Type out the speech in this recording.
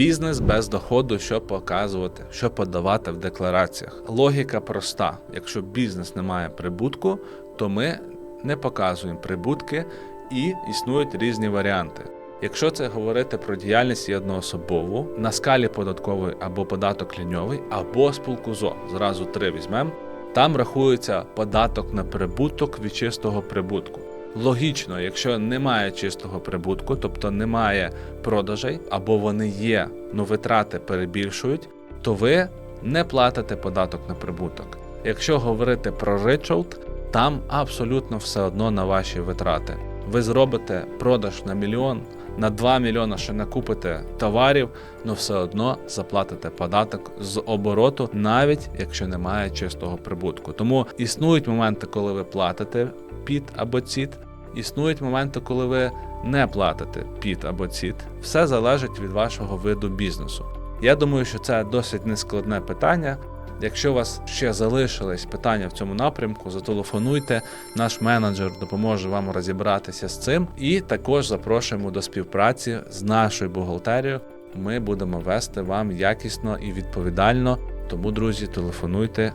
Бізнес без доходу, що показувати, що подавати в деклараціях. Логіка проста: якщо бізнес не має прибутку, то ми не показуємо прибутки і існують різні варіанти. Якщо це говорити про діяльність jednoособову на скалі податкової або податок ліньовий, або спілку ЗО, зразу три візьмемо, там рахується податок на прибуток від чистого прибутку. Логічно, якщо немає чистого прибутку, тобто немає продажей, або вони є, але витрати перебільшують, то ви не платите податок на прибуток. Якщо говорити про ричолд, там абсолютно все одно на ваші витрати. Ви зробите продаж на мільйон, на 2 мільйони ще накупите товарів, але все одно заплатите податок з обороту, навіть якщо немає чистого прибутку. Тому існують моменти, коли ви платите під або ціт, існують моменти, коли ви не платите під або ціт. Все залежить від вашого виду бізнесу. Я думаю, що це досить нескладне питання. Якщо у вас ще залишились питання в цьому напрямку, зателефонуйте. Наш менеджер допоможе вам розібратися з цим. І також запрошуємо до співпраці з нашою бухгалтерією. Ми будемо вести вам якісно і відповідально. Тому, друзі, телефонуйте.